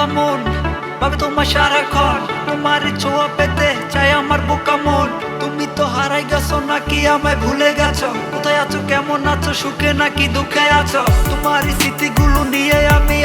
আমার মন, ভাবে তোমার সারাক্ষণ তোমার ছোঁয়া পেতে চাই আমার বোকা মন। তুমি তো হারাই গেছো নাকি আমায় ভুলে গেছো? কোথায় আছো, কেমন আছো, সুখে নাকি দুঃখে আছো? তোমার স্মৃতিগুলো নিয়ে আমি